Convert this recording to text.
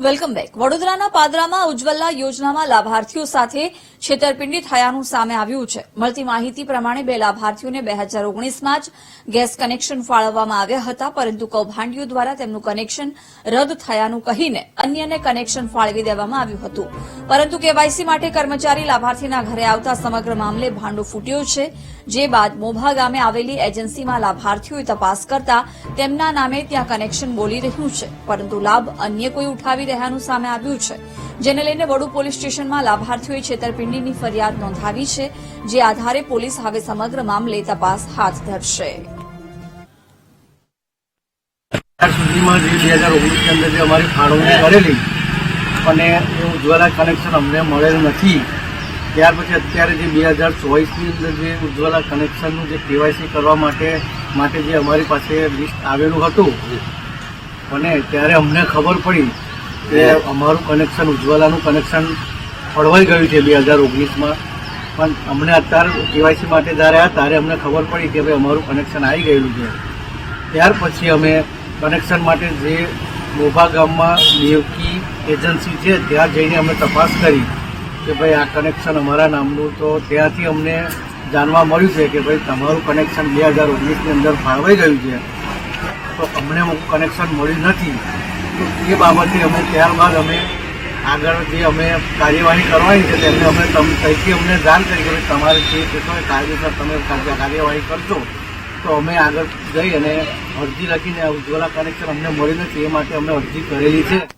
Welcome back. વડોદરાના પાદરામાં ઉજ્જવલા યોજનામાં લાભાર્થીઓ સાથે છેતરપિંડી થયાનું સામે આવ્યું છે. મળતી માહિતી પ્રમાણે બે લાભાર્થીઓને બે હજાર ઓગણીસમાં જ ગેસ કનેક્શન ફાળવવામાં આવ્યા હતા, પરંતુ કૌભાંડીઓ દ્વારા તેમનું કનેક્શન રદ થયાનું કહીને અન્યને કનેક્શન ફાળવી દેવામાં આવ્યું હતું. પરંતુ કેવાયસી માટે કર્મચારી લાભાર્થીના ઘરે આવતા સમગ્ર મામલે ભાંડો ફૂટ્યો છે. જે બાદ મોભા ગામે આવેલી એજન્સીમાં લાભાર્થીઓએ તપાસ કરતા તેમના નામે ત્યાં કનેક્શન બોલી રહ્યું છે, પરંતુ લાભ અન્ય કોઈ ઉઠાવી રહ્યાનું સામે આવ્યું છે. જેને લઈને વડુ પોલીસ સ્ટેશનમાં લાભાર્થીઓએ છેતરપિંડીની ફરિયાદ નોંધાવી છે, જે આધારે પોલીસ હવે સમગ્ર મામલે તપાસ હાથ ધરશે. સુધીમાં જે બે હજાર ઓગણીસની અંદર અમારી ફાળવણી કરેલી અને એ ઉજ્જવલા કનેક્શન અમને મળેલ નથી, ત્યાર પછી અત્યારે જે બે હજાર ચોવીસની અંદર જે ઉજ્જવલા કનેક્શનનું જે કેવાયસી કરવા માટે માટે જે અમારી પાસે લિસ્ટ આવેલું હતું, અને ત્યારે અમને ખબર પડી કે અમારું કનેક્શન ઉજ્જવલાનું કનેક્શન ફળવાઈ ગયું છે બે હજાર ઓગણીસમાં. પણ અમને અત્યારે કેવાયસી માટે જ્યારે આવ્યા ત્યારે અમને ખબર પડી કે ભાઈ અમારું કનેક્શન આવી ગયેલું છે. ત્યાર પછી અમે કનેક્શન માટે જે મોભા ગામમાં દેવકી એજન્સી છે, ત્યાં જઈને અમે તપાસ કરી કે ભાઈ આ કનેક્શન અમારા નામનું. તો ત્યાંથી અમને જાણવા મળ્યું છે કે ભાઈ તમારું કનેક્શન બે હજાર ઓગણીસની અંદર ફાળવાઈ ગયું છે. તો અમને કનેક્શન મળ્યું નથી. એ બાબતે અમે ત્યારબાદ અમે આગળ જે અમે કાર્યવાહી કરવાની છે તેમને અમે તમ, તઈથી અમને જાણ કરી કે તમારે જે એ કાયદેસર તમે કાર્યવાહી કરશો, તો અમે આગળ જઈ અને અરજી લખીને ઉજ્જવલા કનેક્શન અમને મળી નથી, એ માટે અમે અરજી કરેલી છે.